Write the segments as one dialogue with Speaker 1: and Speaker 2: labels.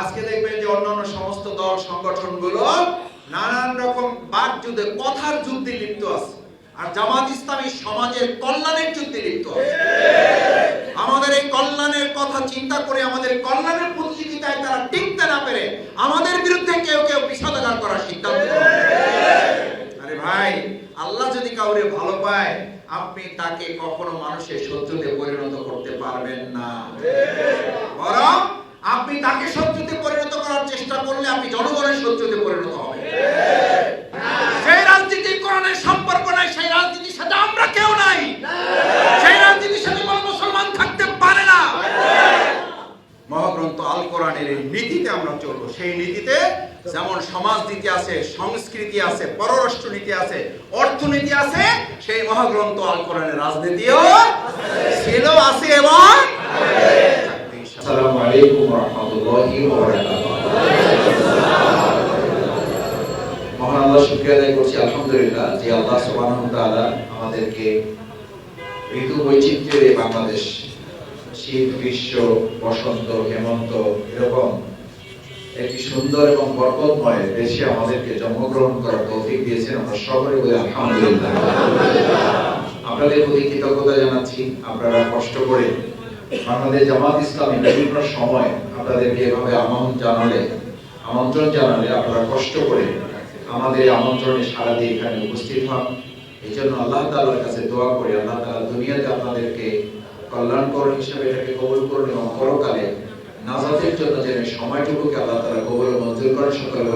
Speaker 1: আজকে দেখবেন যে অন্যান্য সমস্ত দল, সংগঠনগুলো নানান রকম বাক যুদ্ধে কথার যুদ্ধে লিপ্ত আছে। আর জামাত ইসলামী সমাজের কল্যাণের যুদ্ধে লিপ্ত আমাদের এই কল্যাণের কথা চিন্তা করে, আমাদের কল্যাণের প্রতিযোগিতায় তারা টিকতে না পেরে, আমাদের বিরুদ্ধে কেউ কেউ বিষাদগার করার সিদ্ধান্ত আরে ভাই, আল্লাহ যদি কাউরে ভালো পায়, আপনি তাকে কখনো মানুষের শত্রুতে পরিণত করতে পারবেন না। বরং আপনি তাকে শত্রুতে পরিণত করার চেষ্টা করলে আপনি জনগণের শত্রুতে পরিণত হবেন। সেই রাজনীতি কোরআনের সম্পর্ক নাই, সেই রাজনীতির সাথে আমরা কেউ নাই। সেই রাজনীতির সাথে কোনো মুসলমান থাকতে পারে না। মহাগ্রন্থ আল কোরআনের এই নীতিতে আমরা চলবো। সেই নীতিতে যেমন সমাজ নীতি আছে, সংস্কৃতি আছে, পররাষ্ট্র নীতি আছে, অর্থনীতি আছে, সেই মহাগ্রন্থ আল কোরআনের রাজনীতিও ছিল, আছে এবং
Speaker 2: রহমতুল্লাহি ওয়া বারাকাতুহু। মহান আল্লাহ, শুকরিয়া আদায় করছি, আলহামদুলিল্লাহ, যে আল্লাহ সুবহানাহু তাআলা আমাদেরকে ঋতু বৈচিত্র্যের এই বাংলাদেশ, শীত, গ্রীষ্ম, বসন্ত, হেমন্ত এরকম একটি সুন্দর এবং বরকতময় দেশে আমাদেরকে জন্মগ্রহণ করার তৌফিক দিয়েছেন আমরা সকলে বলি আলহামদুলিল্লাহ। আপনাদের প্রতি কৃতজ্ঞতা জানাচ্ছি, আপনারা কষ্ট করে বাংলাদেশ জামাত ইসলামী বিভিন্ন সময় আপনাদেরকে এভাবে আমন্ত্রণ জানালে আমন্ত্রণ জানালে আপনারা কষ্ট করে আমাদের আমন্ত্রণে সারা দিয়ে এখানে উপস্থিত হন। এই জন্য আল্লাহ তাআলার কাছে দোয়া করি, আল্লাহ তাআলা দুনিয়াতে আপনাদেরকে কল্যাণকর হিসেবে এটাকে কবুল করুন এবং পরকালে নাজাতের জন্য যেন সময়টুকুকে আল্লাহ তাআলা কবুল মঞ্জুর করেন। সকল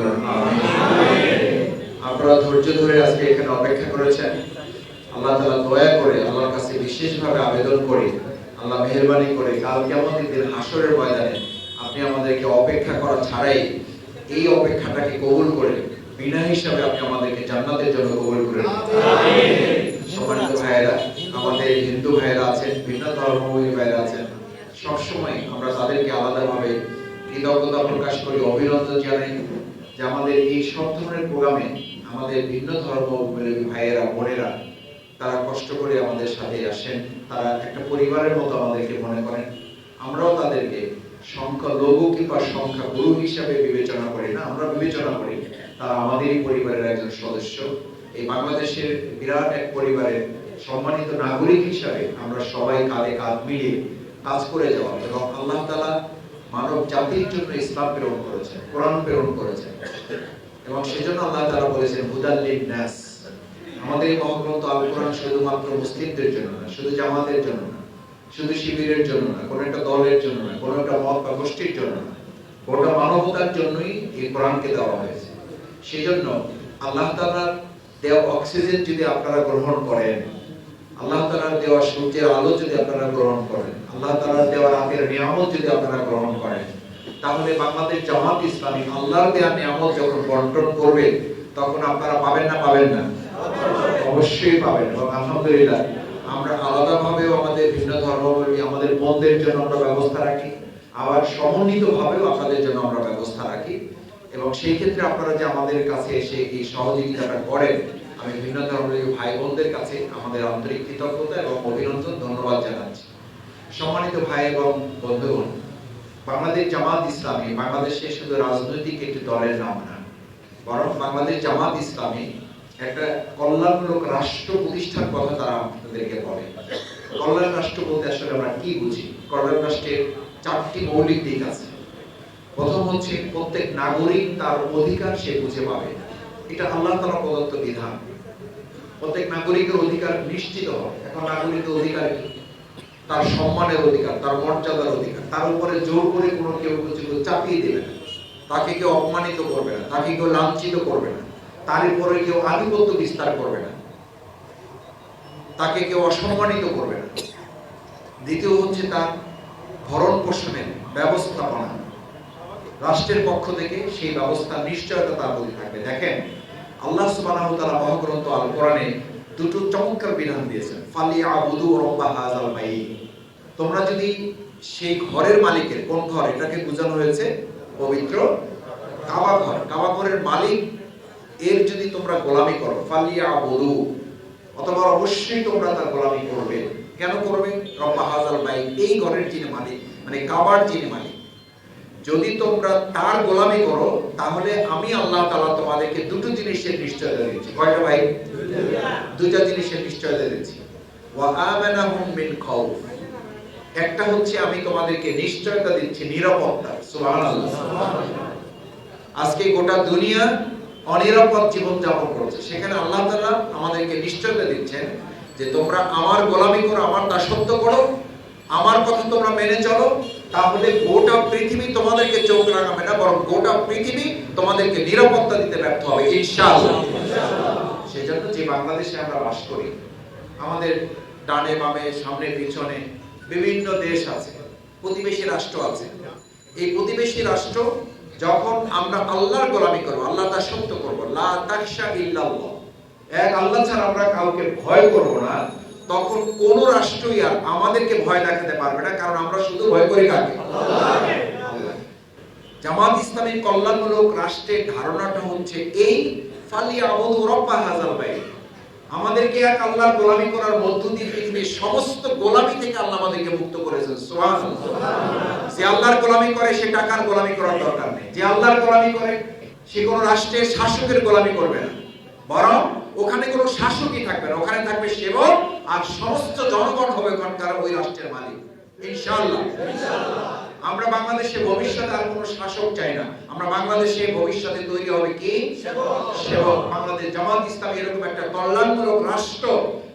Speaker 2: আপনারা ধৈর্য ধরে আজকে এখানে অপেক্ষা করেছেন। আল্লাহ তালা দয়া করে আল্লাহর কাছে বিশেষভাবে আবেদন করি আল্লাহ মেহেরবানি করে কাল কেমন দিন হাসরের ময়দানে আপনি আমাদেরকে অপেক্ষা করা ছাড়াই এই অপেক্ষাটাকে কবুল করে বিনা হিসাবে আপনি আমাদেরকে জান্নাতের জন্য কবুল করে সম্মানিত ভাইয়েরা আমাদের হিন্দু ভাইয়েরা আছেন ভিন্ন ধর্মাবলম্বী ভাইয়েরা আছেন সবসময় আমরা তাদেরকে আলাদাভাবে কৃতজ্ঞতা প্রকাশ করি অভিনন্দন জানাই যে আমাদের এই সব ধরনের প্রোগ্রামে আমাদের ভিন্ন ধর্মাবলম্বী ভাইয়েরা বোনেরা তারা কষ্ট করে আমাদের সাথে আসেন। তারা একটা পরিবারের মতো আমাদেরকে মনে করেন। আমরাও তাদেরকে সংখ্যা, লঘু কিংবা সংখ্যা গুরু হিসাবে বিবেচনা করি না, আমরা বিবেচনা করি। তারা আমাদেরই পরিবারের একজন সদস্য। এই বাংলাদেশের বিরাট এক পরিবারের সম্মানিত নাগরিক হিসাবে আমরা সবাই কাঁধে কাঁধ মিলিয়ে কাজ করে যাওয়া এবং আল্লাহ তালা মানব জাতির জন্য ইসলাম প্রেরণ করেছেন, কোরআন প্রেরণ করেছেন। এবং সেজন্য আল্লাহ তাআলা বলেছেন হুদাল্লিন নাস আমাদের এই মহাগ্রন্থ আল কোরআন শুধুমাত্র মুসলিমদের জন্য না, শুধু জামাতের জন্য না, শুধু শিবিরের জন্য না, কোনো একটা দলের জন্য না, কোনো একটা মত বা গোষ্ঠীর জন্য না গোটা মানবতার জন্যই এই কোরআনকে দেওয়া হয়েছে। সেজন্য আল্লাহ তাআলার দেওয়া অক্সিজেন যদি আপনারা গ্রহণ করেন, আল্লাহ তাআলার দেওয়া সূর্যের আলো যদি আপনারা গ্রহণ করেন, আল্লাহ তাআলার দেওয়া রাতের নিয়ামত যদি আপনারা গ্রহণ করেন, তাহলে বাংলাদেশ জামাত ইসলামী আল্লাহর দেওয়া নিয়ামত যখন বন্টন করবে, তখন আপনারা পাবেন না পাবেন না। অবশ্যই পাবেন এবং আলহামদুলিল্লাহ, আমরা আলাদাভাবেও আমাদের ভিন্ন ধর্মাবলম্বী, আমাদের বোনদের জন্য আমরা ব্যবস্থা রাখি, আবার সমন্বিত ভাবেও আপনাদের জন্য আমরা ব্যবস্থা রাখি এবং সেই ক্ষেত্রে আপনারা যে আমাদের কাছে এসে এই সহযোগিতাটা করেন, আমি ভিন্ন ধর্মের ভাই বোনদের কাছে আমাদের আন্তরিক কৃতজ্ঞতা এবং অভিনন্দন, ধন্যবাদ জানাচ্ছি। সম্মানিত ভাই এবং বন্ধুগণ, বাংলাদেশ জামাত ইসলামী, বাংলাদেশে শুধু রাজনৈতিক একটি দলের নাম না, বরং বাংলাদেশ জামাত ইসলামী একটা কল্যাণমূলক রাষ্ট্র প্রতিষ্ঠার কথা তারা আপনাদেরকে বলে। কল্যাণ রাষ্ট্র বলতে আসলে আমরা কি বুঝি? কল্যাণ রাষ্ট্রের চারটি মৌলিক দিক আছে। প্রথম হচ্ছে প্রত্যেক নাগরিক তার অধিকার সে বুঝে পাবে। এটা আল্লাহ তাআলা প্রদত্ত বিধান। প্রত্যেক নাগরিকের অধিকার নিশ্চিত হবে। এখন নাগরিকের অধিকার কি? তার সম্মানের অধিকার, তার মর্যাদার অধিকার। তার উপরে জোর করে কোনো কেউ কিছু চাপিয়ে দেবে না। তাকে কেউ অপমানিত করবে না, তাকে কেউ লাঞ্ছিত করবে না। তার উপরে কেউ আধিপত্য বিস্তার করবে না। তাকে কেউ অসম্মানিত করবে না। দ্বিতীয় হচ্ছে তার ভরণ পোষণের ব্যবস্থাপনা। রাষ্ট্রের পক্ষ থেকে সেই ব্যবস্থা নিশ্চয়তা তার প্রতি থাকবে। দেখেন, আল্লাহ ওয়া তাআলা মহাগ্রন্থ আল কোরআনে দুটো চমৎকার বিধান দিয়েছেন, ফালিয়াবুদু রাব্বা হাযাল বাইত। তোমরা যদি সেই ঘরের মালিকের, কোন ঘর? এটাকে বোঝানো হয়েছে পবিত্র কাবা ঘর। কাবা ঘরের মালিক এর যদি তোমরা গোলামি করো ফালিয়া বধু অথবা অবশ্যই তোমরা তার গোলামি করবে। কেন করবে? রব্বা হাজার বাই এই ঘরের যিনি মালিক মানে কাবার যিনি মালিক। যদি তোমরা তার গোলামি করো, তাহলে আমি আল্লাহ তাআলা তোমাদেরকে দুটো জিনিসের নিশ্চয়তা দিচ্ছি কয়টা ভাই? দুটো জিনিসের নিশ্চয়তা খাউফ। একটা হচ্ছে আমি তোমাদেরকে নিশ্চয়তা দিচ্ছি নিরাপত্তা। আজকে গোটা দুনিয়া অনিরাপদ জীবন যাপন করছে। সেখানে আল্লাহ তাআলা আমাদেরকে নিশ্চয়তা দিচ্ছেন যে তোমরা আমার গোলামি করো, আমার দাসত্ব করো, আমার কথা তোমরা মেনে চলো, তাহলে গোটা পৃথিবী তোমাদেরকে চোখ রাখাবে না, বরং গোটা পৃথিবী তোমাদেরকে নিরাপত্তা দিতে ব্যর্থ হবে, ইনশাআল্লাহ। সেজন্য যে বাংলাদেশে আমরা বাস করি, আমাদের ডানে বামে, সামনে পিছনে বিভিন্ন দেশ আছে, প্রতিবেশী রাষ্ট্র আছে। এই প্রতিবেশী রাষ্ট্র যখন আমরা আল্লাহর গোলামি করব, আল্লাহ তার সত্য করব, লা তাকশা ইল্লাল্লাহ। এক আল্লাহ ছাড়া আমরা কাউকে ভয় করব না। তখন কোন রাষ্ট্রই আর আমাদেরকে ভয় দেখাতে পারবে না, কারণ আমরা শুধু ভয় করি কাকে? জামাত ইসলামী কল্যাণমূলক রাষ্ট্রের ধারণাটা হচ্ছে এই, ফালি আবুদু রব্বা হাজাল বাইত। আমাদেরকে এক আল্লাহর গোলামি করার মধ্য দিয়ে পৃথিবীর সমস্ত গোলামি থেকে আল্লাহ আমাদেরকে মুক্ত করেছেন, সুবহানাল্লাহ। যে আল্লাহর গোলামি করে, সে টাকার গোলামি করার দরকার নেই। যে আল্লাহর গোলামি করে, সে কোন রাষ্ট্রের শাসকের গোলামি করবে না। বরং ওখানে কোনো শাসকই থাকবে না। ওখানে থাকবে সেবক, আর সমস্ত জনগণ হবে ওখানকার ওই রাষ্ট্রের মালিক। ইনশাআল্লাহ। আমরা বাংলাদেশে ভবিষ্যতে আর কোনো শাসক চাই না। আমরা বাংলাদেশে ভবিষ্যতে তৈরি হবে কি? সেবক। বাংলাদেশ জামাত ইসলামী এরকম একটা কল্যাণমূলক রাষ্ট্র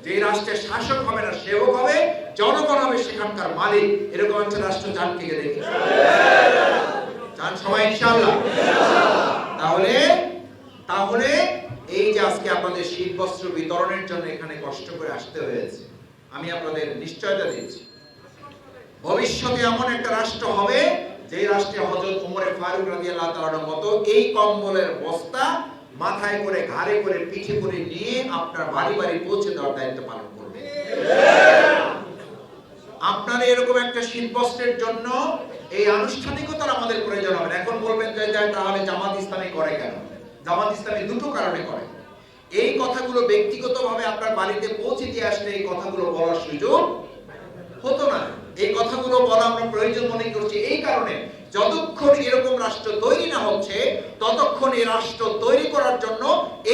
Speaker 2: যে রাষ্ট্রের শাসক হবে না, সেবক হবে জনগণ হবে সেখানকার মালিক, এরকম একটা রাষ্ট্র চান থেকে দেখি চান সবাই, ইনশাআল্লাহ। তাহলে তাহলে এই যে আজকে আপনাদের শীত বস্ত্র বিতরণের জন্য এখানে কষ্ট করে আসতে হয়েছে, আমি আপনাদের নিশ্চয়তা দিচ্ছি। ভবিষ্যতে এমন একটা রাষ্ট্র হবে যে রাষ্ট্রে হযরত ওমরে ফারুক রাদিয়াল্লাহু তাআলার মতো এই কম্বলের বস্তা মাথায় করে, ঘাড়ে করে, পিঠে করে নিয়ে আপনার বাড়ি বাড়ি পৌঁছে দেওয়ার দায়িত্ব পালন করবে। আপনার এরকম একটা শীতবস্ত্রের জন্য এই আনুষ্ঠানিকতার আমাদের প্রয়োজন হবে এখন বলবেন যে যে তাহলে জামাত ইসলামী করে কেন? জামাত ইসলামী দুটো কারণে করে। এই কথাগুলো ব্যক্তিগতভাবে আপনার বাড়িতে পৌঁছে দিয়ে আসলে এই কথাগুলো বলার সুযোগ হতো না। এই কথাগুলো বলা আমরা প্রয়োজন মনে করছি। এই কারণে যতক্ষণ এরকম রাষ্ট্র তৈরি না হচ্ছে, ততক্ষণ এই রাষ্ট্র তৈরি করার জন্য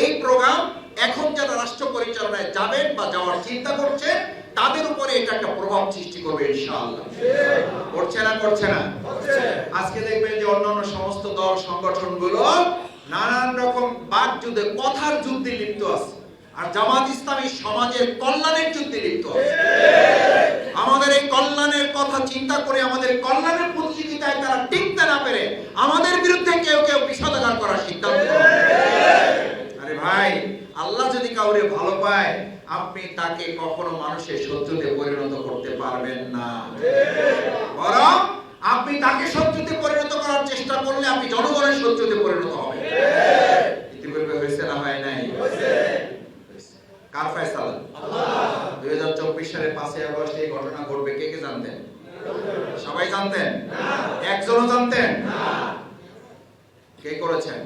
Speaker 2: এই প্রোগ্রাম এখন যারা রাষ্ট্র পরিচালনায় যাবেন বা যাওয়ার চিন্তা করছেন তাদের উপরে এটা একটা প্রভাব সৃষ্টি করবে ইনশাআল্লাহ। করছে না করছে না? আজকে দেখবেন যে অন্যান্য সমস্ত দল সংগঠনগুলো নানান রকম বাক যুদ্ধে কথার যুদ্ধে লিপ্ত আছে। আর জামাত ইসলামী সমাজের কল্যাণের যুদ্ধে লিপ্ত আছে। আমাদের এই কল্যাণের কথা চিন্তা করে আমাদের কল্যাণের প্রতিযোগিতায় তারা টিকতে না পেরে আমাদের বিরুদ্ধে কেউ কেউ বিষোদাগার করার সিদ্ধান্ত আল্লাহ যদি কাউরে ভালো পায়, আপনি তাকে কখনো মানুষের শত্রুতে পরিণত করতে পারবেন না। বরং আপনি তাকে শত্রুতে পরিণত করার চেষ্টা করলে আপনি জনগণের শত্রুতে পরিণত হবেন। ইতিপূর্বে হয়েছে না হয় নাই? কার ফয়সালা? দুই হাজার চব্বিশ সালে পাঁচই আগস্ট এই ঘটনা ঘটবে, কে কে জানতেন? সবাই জানতেন? একজনও জানতেন? কে করেছেন?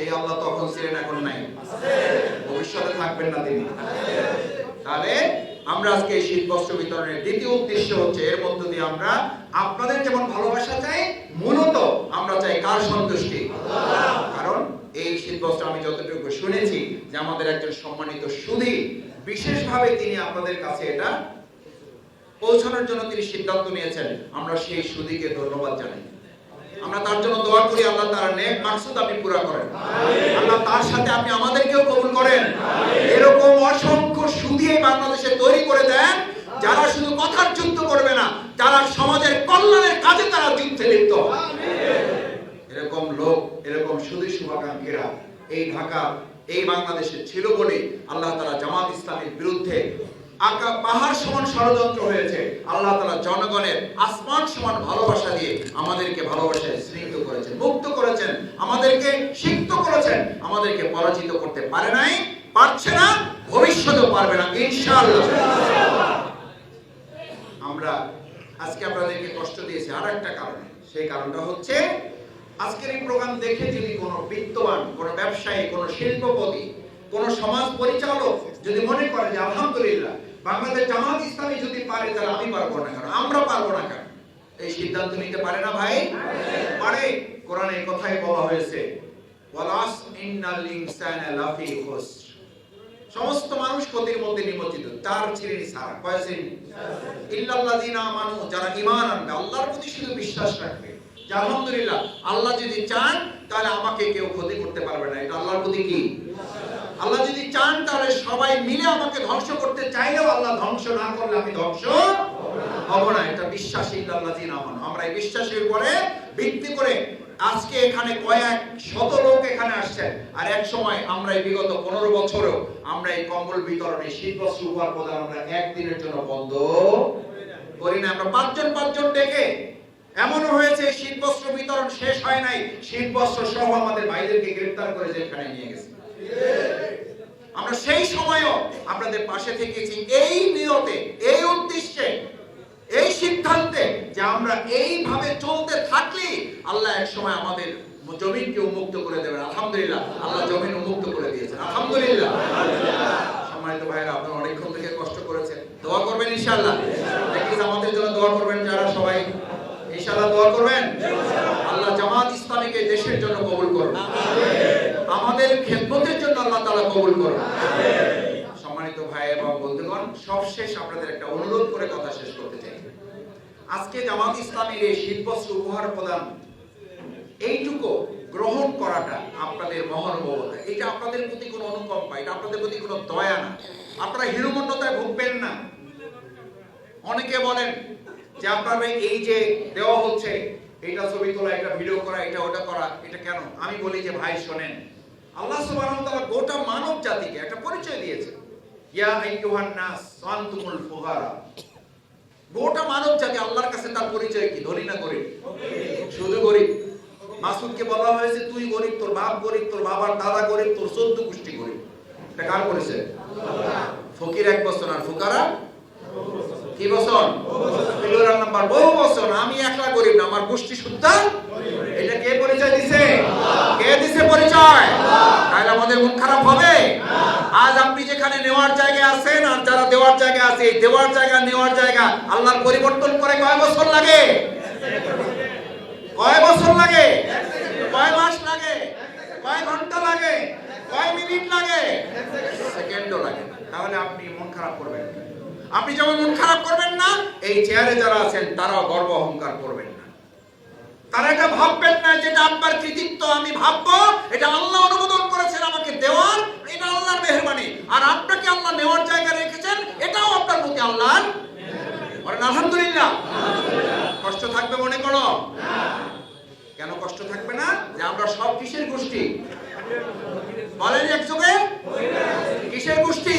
Speaker 2: সেই আল্লাহ তখন ছিলেন, এখন নাই। ভবিষ্যতে থাকবেন না তিনি। তাহলে আমরা আজকে এই শীত বস্ত্র বিতরণের দ্বিতীয় উদ্দেশ্য হচ্ছে, এর মধ্য দিয়ে আমরা আপনাদের যেমন ভালোবাসা চাই, মূলত আমরা চাই কার সন্তুষ্টি? কারণ এই শীত বস্ত্র আমি যতটুকু শুনেছি যে আমাদের একজন সম্মানিত সুধী, বিশেষভাবে তিনি আপনাদের কাছে এটা পৌঁছানোর জন্য তিনি সিদ্ধান্ত নিয়েছেন। আমরা সেই সুদীকে ধন্যবাদ জানাই। আমরা তার জন্য দোয়া করি, আল্লাহ তার নেক মাকসুদ আপনি পুরা করেন আল্লাহ তার সাথে আপনি আমাদেরকেও কবুল করেন এরকম অসংখ্য সুদী এই বাংলাদেশে তৈরি করে দেন, যারা শুধু কথার যুদ্ধ করবে না, যারা সমাজের কল্যাণের কাজে তারা যুদ্ধে লিপ্ত। এরকম লোক, এরকম সুদী শুভাকাঙ্ক্ষীরা এই ঢাকা, এই বাংলাদেশে ছিল বলে আল্লাহ তাআলা জামাত ইসলামের বিরুদ্ধে আকা পাহাড় সমান ষড়যন্ত্র হয়েছে। আল্লাহ তাআলা জনগণের আসমান সমান ভালোবাসা দিয়ে আমাদেরকে ভালোবাসায় স্নিগ্ধ করেছেন, মুক্ত করেছেন, আমাদেরকে সিক্ত করেছেন, আমাদেরকে পরাজিত করতে পারে নাই, পারছে না, ভবিষ্যতেও পারবে না, ইনশাআল্লাহ। আমরা আজকে আপনাদেরকে কষ্ট দিয়েছি আর একটা কারণে, সেই কারণটা হচ্ছে আজকের এই প্রোগ্রাম দেখে যদি কোনো বিত্তবান, কোনো ব্যবসায়ী, কোনো শিল্পপতি, কোনো সমাজ পরিচালক যদি মনে করে যে আলহামদুলিল্লাহ বাংলাদেশ জামাত ইসলামী যদি পারে, তাহলে আমি পারব না কেন? আমরা পারব না কেন? এই সিদ্ধান্ত নিতে পারে না ভাই? পারে। কোরআনে কথাই বলা হয়েছে সমস্ত মানুষ ক্ষতির মধ্যে নিমজ্জিত, তার শ্রেণি ছাড়া। কয় শ্রেণি ইল্লাল্লাযিনা আমানু, যারা ঈমান আনবে, আল্লাহর প্রতি শুধু বিশ্বাস রাখবে। যে আলহামদুলিল্লাহ, আল্লাহ যদি চান, তাহলে আমাকে কেউ ক্ষতি করতে পারবে না। এটা আল্লাহর প্রতি কি? আল্লাহ যদি চান, তাহলে সবাই মিলে আমাকে ধ্বংস করতে চাইলেও আল্লাহ ধ্বংস না করলে আমি ধ্বংস হব না। এটা বিশ্বাস আমরা এই বিশ্বাসের উপরে ভিত্তি করে আজকে এখানে কয়েক শত লোক এখানে আসছেন আর এক সময় আমরা এই বিগত পনেরো বছরেও আমরা এই কম্বল বিতরণে শীত বস্ত্র উপহার প্রদান আমরা একদিনের জন্য বন্ধ করি না। আমরা পাঁচজন পাঁচজন ডেকে এমনও হয়েছে শীত বস্ত্র বিতরণ শেষ হয় নাই। শীত বস্ত্র সহ আমাদের ভাইদেরকে গ্রেফতার করে জেলখানে নিয়ে গেছে। আমরা সেই সময়ও আপনাদের পাশে থেকেছি এই নিয়তে, এই উদ্দেশ্যে, এই সিদ্ধান্তে যে আমরা এইভাবে চলতে থাকলে আল্লাহ এক সময় আমাদের জমিনকে উন্মুক্ত করে দেবেন। আলহামদুলিল্লাহ, আল্লাহ জমিন উন্মুক্ত করে দিয়েছেন। আলহামদুলিল্লাহ। সম্মানিত ভাইরা আপনারা অনেকক্ষণ থেকে কষ্ট করেছেন। দোয়া করবেন ইনশাআল্লাহ। আমাদের জন্য দোয়া করবেন যারা সবাই। ইনশাআল্লাহ দোয়া করবেন। আল্লাহ জামাত ইসলামীকে দেশের জন্য কবুল করুন। আমাদের খেদমতের জন্য আল্লাহ তাআলা কবুল করুন। সম্মানিত ভাই এবং বন্ধুগণ সবশেষ আপনাদের একটা অনুরোধ করে কথা শেষ করতে চাই। আজকে জামাত ইসলামীর এই শীতবস্ত্র উপহার প্রদান এইটুকু গ্রহণ করাটা আপনাদের মহানুভবতা এটা আপনাদের প্রতি কোনো অনুকম্পা এটা আপনাদের প্রতি কোনো দয়া না। আপনারা হীনমন্যতায় ভুগবেন না। অনেকে বলেন যে আপনারা এই যে দেওয়া হচ্ছে এটা ছবি তোলা এটা ভিডিও করা এটা ওটা করা এটা কেন? আমি বলি যে ভাই শোনেন আল্লাহ সুবহানাহু তাআলা গোটা মানব জাতিকে একটা পরিচয় দিয়েছে ইয়া আইয়ুহান নাস, আনতুমুল ফুকারা। গোটা মানব জাতি আল্লাহর কাছে তার পরিচয় কি? ধনী না গরিব? শুধু গরিব। মাসুদকে বলা হয়েছে, তুই গরিব, তোর বাপ গরিব, তোর বাবার দাদা গরিব, তোর চোদ্দ গোষ্ঠী গরিব। এটা কার করেছে ফকির এক বছর আর ফুকারা? কি বছর? নাম্বার বহু বছর আমি একলা গরিব না, আমার গোষ্ঠী সুদ্ধা এটা কে পরিচয় দিছে? কে দিছে পরিচয়? তাহলে আমাদের মন খারাপ হবে? আজ আপনি যেখানে নেওয়ার জায়গায় আছেন আর যারা দেওয়ার জায়গায় আছে, এই দেওয়ার জায়গা, নেওয়ার জায়গা আল্লাহর পরিবর্তন করে কয় বছর লাগে? কয় বছর লাগে? কয় মাস লাগে? কয় ঘণ্টা লাগে? কয় মিনিট লাগে? সেকেন্ডও লাগে তাহলে আপনি মন খারাপ করবেন। আপনি যেমন মন খারাপ করবেন না, এই চেয়ারে যারা আছেন, তারাও গর্ব অহংকার করবেন না। তারা এটা ভাববেন না যেটা আপনার কৃতিত্ব, আমি ভাববো, এটা আল্লাহ অনুমোদন করেছেন, আমাকে দেওয়ার, এটা আল্লাহর মেহরবানি। আর আপনাকে আল্লাহ নেওয়ার জায়গা রেখেছেন, এটাও আপনার প্রতি আল্লাহর বলেন, আলহামদুলিল্লাহ। কষ্ট থাকবে মনে করো? কেন কষ্ট থাকবে না? যে আমরা সব কিসের গোষ্ঠী? বলেন একযোগে? কিসের গোষ্ঠী?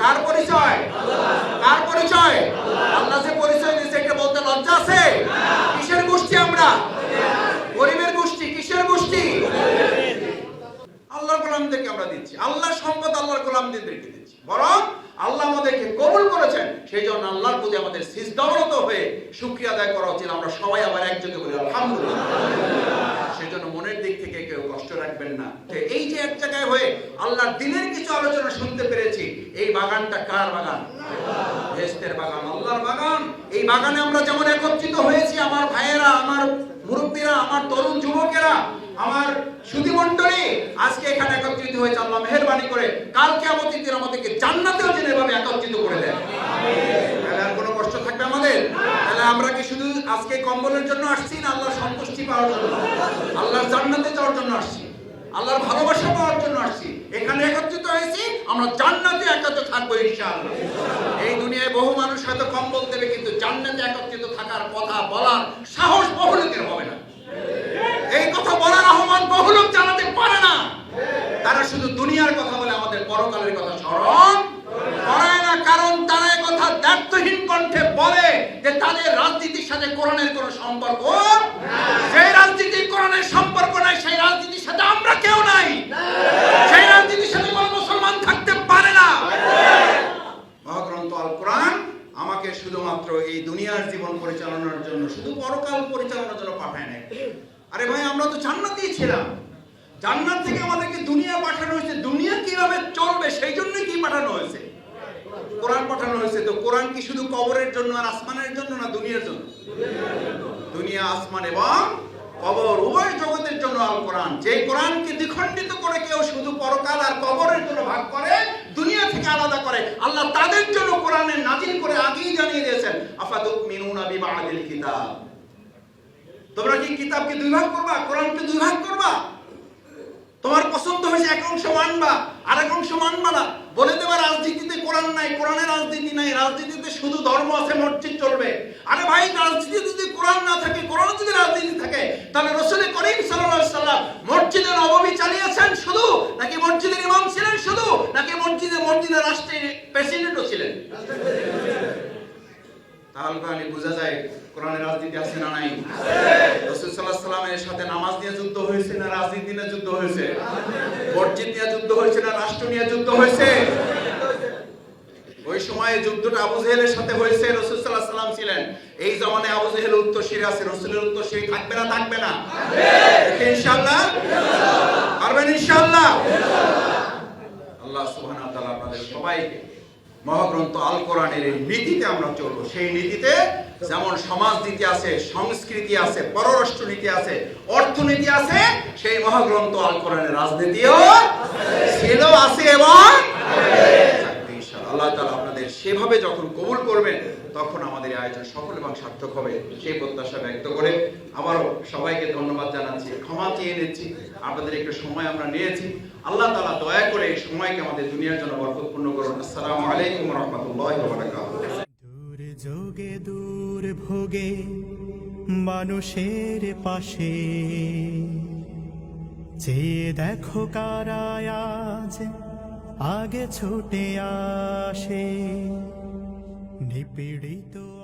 Speaker 2: কার পরিচয়? কার পরিচয়? আল্লাহ যে পরিচয় দিয়েছে, এটা বলতে লজ্জা আছে? কিসের গোষ্ঠী আমরা? গরিবের গোষ্ঠী। কিসের গোষ্ঠী? আল্লাহর গোলামদেরকে আমরা দিচ্ছি। আল্লাহর সম্পদ আল্লাহর গোলামদেরকে দিচ্ছি। বরং আল্লাহ আমাদেরকে কবুল করেছেন, সেই জন্য আল্লাহর প্রতি আমাদের সিজদাবরত হয়ে শুকরিয়া আদায় করা উচিত। আমরা সবাই আবার একযোগে বলি, আলহামদুলিল্লাহ সেই জন্য মনের দিক থেকে কেউ কষ্ট রাখবেন না। যে এই যে এক জায়গায় হয়ে আল্লাহর দিনের কিছু আলোচনা শুনতে পেরেছি, এই বাগানটা কার বাগান? বেহেশতের বাগান, আল্লাহর বাগান। এই বাগানে আমরা যেমন একত্রিত হয়েছি, আমার ভাইয়েরা, আমার মুরব্বীরা, আমার তরুণ যুবকেরা, আমার সুধী মণ্ডলী, আজকে এখানে একত্রিত হয়েছে, আল্লাহ মেহেরবানি করে কালকে আমাদের দিন আমাদেরকে জান্নাতেও যেন এভাবে একত্রিত করে দেন তাহলে আর কোনো কষ্ট থাকবে আমাদের? তাহলে আমরা কি শুধু আজকে কম্বলের জন্য আসছি না, আল্লাহর সন্তুষ্টি পাওয়ার জন্য? আল্লাহর জান্নাতে যাওয়ার জন্য আসছি। আল্লাহর ভালোবাসা পাওয়ার জন্য আসছি। এখানে একত্রিত হয়েছি, আমরা জান্নাতে একত্রিত থাকব ইনশাআল্লাহ। এই দুনিয়ায় বহু মানুষ হয়তো কম বলতে দেবে কিন্তু জান্নাতে একত্রিত থাকার কথা বলার সাহস বহু লোকের হবে না। এই কথা বলার আহ্বান বহুলোক জানাতে পারে না। তারা শুধু দুনিয়ার কথা বলে, আমাদের পরকালের কথা স্মরণ করে না কারণ তারা এই কথা দায়িত্বহীন কণ্ঠে বলে যে তাদের রাজনীতির সাথে কোরআনের কোনো সম্পর্ক সেই রাজনীতি কোরআনের সম্পর্ক নাই, সেই রাজনীতির সাথে আমরা কেউ নাই। সেই রাজনীতির সাথে কোনো মুসলমান থাকতে পারে না। মহাগ্রন্থ আল কোরআন আমাকে শুধুমাত্র এই দুনিয়ার জীবন পরিচালনার জন্য, শুধু পরকাল পরিচালনার জন্য পাঠায় আরে ভাই, আমরা তো জান্নাতেই ছিলাম। জান্নাত থেকে আমাদেরকে দুনিয়া পাঠানো হয়েছে। দুনিয়া কীভাবে চলবে সেই জন্যই কি পাঠানো হয়েছে কোরআন পাঠানো হয়েছে তো কোরআন কি শুধু কবরের জন্য আর আসমানের জন্য না দুনিয়ার জন্য? দুনিয়া, আসমান এবং কবর, উভয় জগতের জন্য আল কোরআন। যে কোরআনকে দ্বিখণ্ডিত করে কেউ শুধু পরকাল আর কবরের জন্য ভাগ করে, দুনিয়া থেকে আলাদা করে। আল্লাহ তাদের জন্য কোরআনের নাজিল করে আগেই জানিয়ে দিয়েছেন আফাদুক মিনুনা বিবাদিল কিতাব। তোমরা কি কিতাবকে দুই ভাগ করবা? কোরআনকে দুই ভাগ করবা? তোমার পছন্দ হয়েছে এক অংশ মানবা আর এক অংশ মানবা না। বলে দেবা রাজনীতিতে কোরআন নাই, কোরআনের রাজনীতি নাই, রাজনীতিতে শুধু ধর্ম আছে, মসজিদ চলবে। আরে ভাই রাজনীতিতে যদি কোরআন না থাকে, কোরআন যদি রাজনীতি থাকে, তাহলে রসুল করিম সাল্লাল্লাহু সাল্লাম মসজিদে নববী চালিয়েছেন শুধু, নাকি মসজিদের ইমাম ছিলেন শুধু, নাকি মসজিদে মসজিদের রাষ্ট্রের প্রেসিডেন্টও ছিলেন? তাহলে তাহলে বোঝা যায় কোরআনের রাজনীতি আছে না নাই? রসুল সাল্লাহ সাল্লামের সাথে নামাজ নিয়ে যুদ্ধ হয়েছে না রাজনীতি নিয়ে যুদ্ধ হয়েছে? মসজিদ নিয়ে যুদ্ধ হয়েছে না রাষ্ট্র নিয়ে যুদ্ধ হয়েছে? ওই সময়ে যুদ্ধটা আবু জেহেলের সাথে হয়েছে, রসুল সাল্লাহ সাল্লাম ছিলেন। এই জমানে আবু জেহেল উত্তরসূরি আছে, রসুলের উত্তরসূরি থাকবে না থাকবে না। দেখে ইনশাআল্লাহ? পারবেন ইনশাআল্লাহ? আল্লাহ সুবহানাহু ওয়া তাআলা আপনাদের সবাইকে মহাগ্রন্থ আল কোরআনের এই নীতিতে আমরা চলবো। সেই নীতিতে যেমন সমাজ নীতি আছে, সংস্কৃতি আছে পররাষ্ট্র নীতি আছে, অর্থনীতি আছে, সেই মহাগ্রন্থ আল কোরআনের রাজনীতিও ছিল, আছে এবং। আল্লাহ তাআলা আপনাদের সেভাবে যখন কবুল করবেন, তখন আমাদের আয়োজন সফল এবং সার্থক হবে। সেই প্রত্যাশা ব্যক্ত করে আবারও সবাইকে ধন্যবাদ জানাচ্ছি, ক্ষমা চেয়ে নিচ্ছি। আপনাদের একটু সময় আমরা নিয়েছি। আল্লাহ তাআলা দয়া করে এই সময়কে আমাদের দুনিয়ার জন্য বরকতপূর্ণ করুন। আসসালামু আলাইকুম রহমতুল্লাহ
Speaker 3: দূর যোগে, দূর ভোগে, মানুষের পাশে। চেয়ে দেখো কারায় আজ আগে ছুটে আসে নিপীড়িত